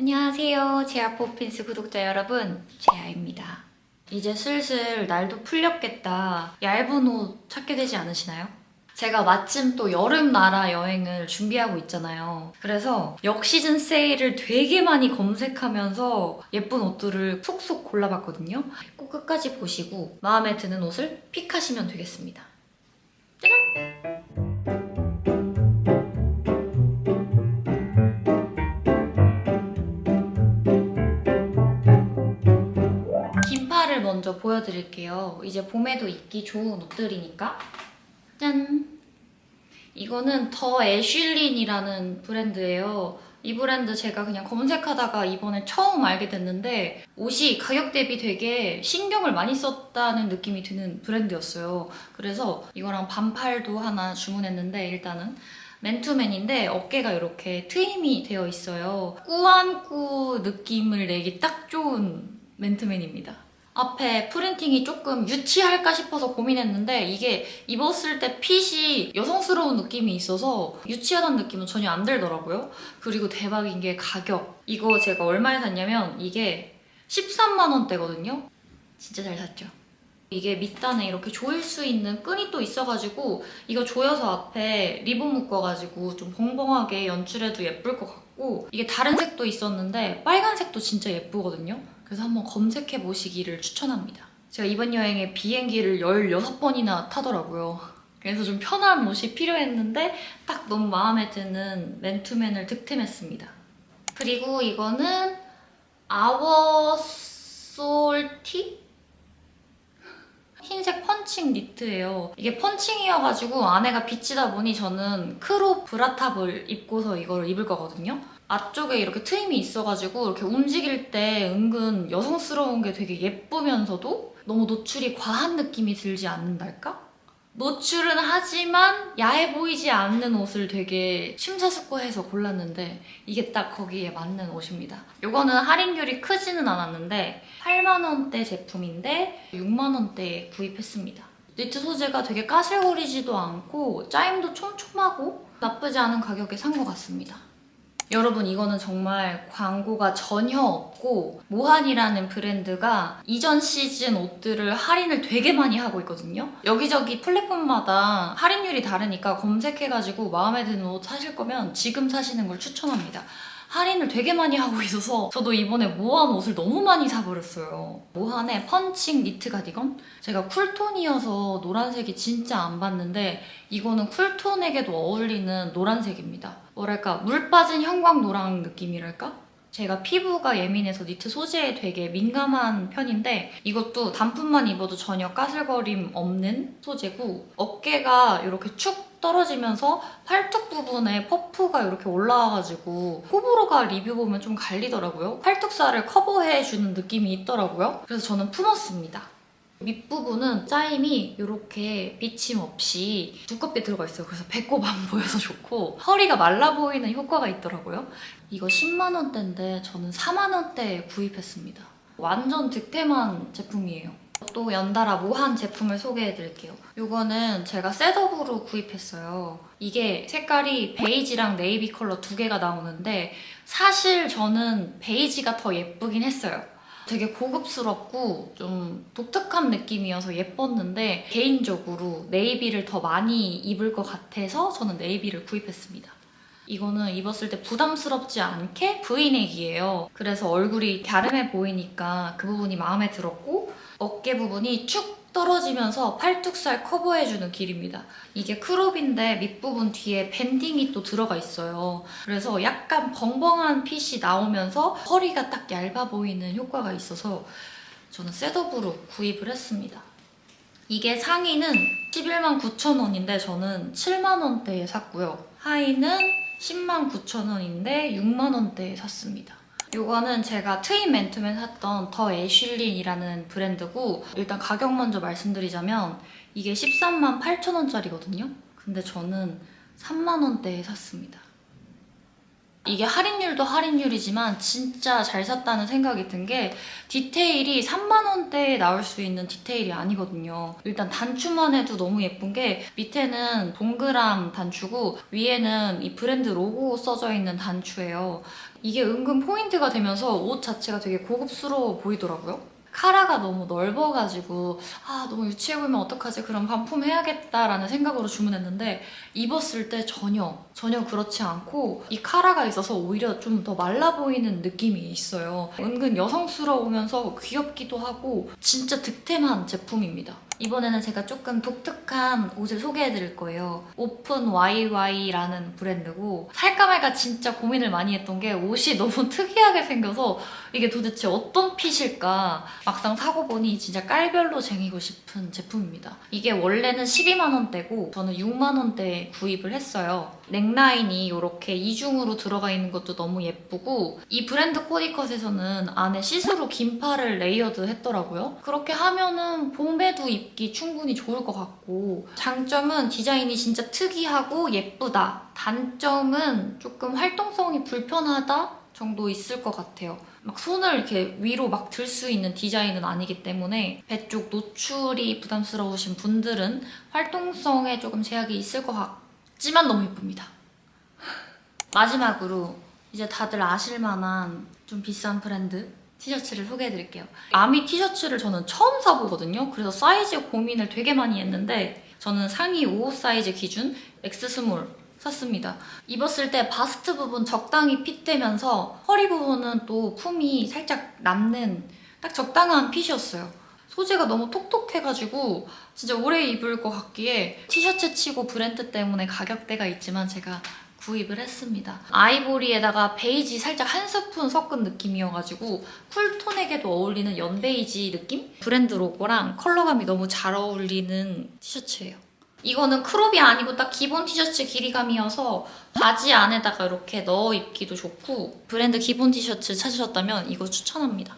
안녕하세요. 제아 포핀스 구독자 여러분, 제아입니다. 이제 슬슬 날도 풀렸겠다. 얇은 옷 찾게 되지 않으시나요? 제가 마침 또 여름 나라 여행을 준비하고 있잖아요. 그래서 역시즌 세일을 되게 많이 검색하면서 예쁜 옷들을 쏙쏙 골라봤거든요. 꼭 끝까지 보시고 마음에 드는 옷을 픽하시면 되겠습니다. 먼저 보여드릴게요. 이제 봄에도 입기 좋은 옷들이니까. 짠! 이거는 더 애슐린이라는 브랜드예요. 이 브랜드 제가 그냥 검색하다가 이번에 처음 알게 됐는데 옷이 가격 대비 되게 신경을 많이 썼다는 느낌이 드는 브랜드였어요. 그래서 이거랑 반팔도 하나 주문했는데 일단은 맨투맨인데 어깨가 이렇게 트임이 되어 있어요. 꾸안꾸 느낌을 내기 딱 좋은 맨투맨입니다. 앞에 프린팅이 조금 유치할까 싶어서 고민했는데 이게 입었을 때 핏이 여성스러운 느낌이 있어서 유치하다는 느낌은 전혀 안 들더라고요. 그리고 대박인 게 가격. 이거 제가 얼마에 샀냐면 이게 13만 원대거든요. 진짜 잘 샀죠. 이게 밑단에 이렇게 조일 수 있는 끈이 또 있어가지고 이거 조여서 앞에 리본 묶어가지고 좀 벙벙하게 연출해도 예쁠 것 같고 이게 다른 색도 있었는데 빨간색도 진짜 예쁘거든요. 그래서 한번 검색해 보시기를 추천합니다. 제가 이번 여행에 비행기를 16번이나 타더라고요. 그래서 좀 편한 옷이 필요했는데 딱 너무 마음에 드는 맨투맨을 득템했습니다. 그리고 이거는 아워솔티? 흰색 펀칭 니트예요. 이게 펀칭이어가지고 안에가 비치다 보니 저는 크롭 브라탑을 입고서 이걸 입을 거거든요. 앞쪽에 이렇게 트임이 있어가지고 이렇게 움직일 때 은근 여성스러운 게 되게 예쁘면서도 너무 노출이 과한 느낌이 들지 않는달까? 노출은 하지만 야해 보이지 않는 옷을 되게 심사숙고해서 골랐는데 이게 딱 거기에 맞는 옷입니다. 이거는 할인율이 크지는 않았는데 8만 원대 제품인데 6만 원대에 구입했습니다. 니트 소재가 되게 까슬거리지도 않고 짜임도 촘촘하고 나쁘지 않은 가격에 산 것 같습니다. 여러분 이거는 정말 광고가 전혀 없고 모한이라는 브랜드가 이전 시즌 옷들을 할인을 되게 많이 하고 있거든요. 여기저기 플랫폼마다 할인율이 다르니까 검색해가지고 마음에 드는 옷 사실 거면 지금 사시는 걸 추천합니다. 할인을 되게 많이 하고 있어서 저도 이번에 모한 옷을 너무 많이 사버렸어요. 모한의 펀칭 니트 가디건? 제가 쿨톤이어서 노란색이 진짜 안 봤는데 이거는 쿨톤에게도 어울리는 노란색입니다. 뭐랄까 물 빠진 형광 노랑 느낌이랄까? 제가 피부가 예민해서 니트 소재에 되게 민감한 편인데 이것도 단품만 입어도 전혀 까슬거림 없는 소재고 어깨가 이렇게 축 떨어지면서 팔뚝 부분에 퍼프가 이렇게 올라와가지고 호불호가 리뷰 보면 좀 갈리더라고요. 팔뚝살을 커버해주는 느낌이 있더라고요. 그래서 저는 품었습니다. 밑부분은 짜임이 이렇게 비침 없이 두껍게 들어가 있어요. 그래서 배꼽 안 보여서 좋고 허리가 말라 보이는 효과가 있더라고요. 이거 10만 원대인데 저는 4만 원대에 구입했습니다. 완전 득템한 제품이에요. 또 연달아 모한 제품을 소개해드릴게요. 이거는 제가 셋업으로 구입했어요. 이게 색깔이 베이지랑 네이비 컬러 두 개가 나오는데 사실 저는 베이지가 더 예쁘긴 했어요. 되게 고급스럽고 좀 독특한 느낌이어서 예뻤는데 개인적으로 네이비를 더 많이 입을 것 같아서 저는 네이비를 구입했습니다. 이거는 입었을 때 부담스럽지 않게 브이넥이에요. 그래서 얼굴이 갸름해 보이니까 그 부분이 마음에 들었고 어깨 부분이 축 떨어지면서 팔뚝살 커버해주는 길입니다. 이게 크롭인데 밑부분 뒤에 밴딩이 또 들어가 있어요. 그래서 약간 벙벙한 핏이 나오면서 허리가 딱 얇아 보이는 효과가 있어서 저는 셋업으로 구입을 했습니다. 이게 상의는 11만 9천 원인데 저는 7만 원대에 샀고요. 하의는 10만 9천 원인데 6만 원대에 샀습니다. 이거는 제가 트윈 맨투맨 샀던 더 애슐린이라는 브랜드고 일단 가격 먼저 말씀드리자면 이게 13만 8천 원짜리거든요. 근데 저는 3만 원대에 샀습니다. 이게 할인율도 할인율이지만 진짜 잘 샀다는 생각이 든 게 디테일이 3만 원대에 나올 수 있는 디테일이 아니거든요. 일단 단추만 해도 너무 예쁜 게 밑에는 동그란 단추고 위에는 이 브랜드 로고 써져 있는 단추예요. 이게 은근 포인트가 되면서 옷 자체가 되게 고급스러워 보이더라고요. 카라가 너무 넓어가지고 아 너무 유치해 보이면 어떡하지 그럼 반품해야겠다라는 생각으로 주문했는데 입었을 때 전혀 전혀 그렇지 않고 이 카라가 있어서 오히려 좀 더 말라 보이는 느낌이 있어요 은근 여성스러우면서 귀엽기도 하고 진짜 득템한 제품입니다 이번에는 제가 조금 독특한 옷을 소개해드릴 거예요. 오픈 YY라는 브랜드고 살까 말까 진짜 고민을 많이 했던 게 옷이 너무 특이하게 생겨서 이게 도대체 어떤 핏일까 막상 사고 보니 진짜 깔별로 쟁이고 싶은 제품입니다. 이게 원래는 12만 원대고 저는 6만 원대에 구입을 했어요. 넥라인이 이렇게 이중으로 들어가 있는 것도 너무 예쁘고 이 브랜드 코디컷에서는 안에 시스루 긴팔을 레이어드 했더라고요. 그렇게 하면은 봄에도 입기 충분히 좋을 것 같고 장점은 디자인이 진짜 특이하고 예쁘다. 단점은 조금 활동성이 불편하다 정도 있을 것 같아요. 막 손을 이렇게 위로 막 들 수 있는 디자인은 아니기 때문에 배 쪽 노출이 부담스러우신 분들은 활동성에 조금 제약이 있을 것 같 지만 너무 예쁩니다. 마지막으로 이제 다들 아실 만한 좀 비싼 브랜드 티셔츠를 소개해드릴게요. 아미 티셔츠를 저는 처음 사보거든요. 그래서 사이즈 고민을 되게 많이 했는데 저는 상의 5 사이즈 기준 X 스몰 샀습니다. 입었을 때 바스트 부분 적당히 핏되면서 허리 부분은 또 품이 살짝 남는 딱 적당한 핏이었어요. 소재가 너무 톡톡해가지고 진짜 오래 입을 것 같기에 티셔츠 치고 브랜드 때문에 가격대가 있지만 제가 구입을 했습니다. 아이보리에다가 베이지 살짝 한 스푼 섞은 느낌이어가지고 쿨톤에게도 어울리는 연베이지 느낌? 브랜드 로고랑 컬러감이 너무 잘 어울리는 티셔츠예요. 이거는 크롭이 아니고 딱 기본 티셔츠 길이감이어서 바지 안에다가 이렇게 넣어 입기도 좋고 브랜드 기본 티셔츠 찾으셨다면 이거 추천합니다.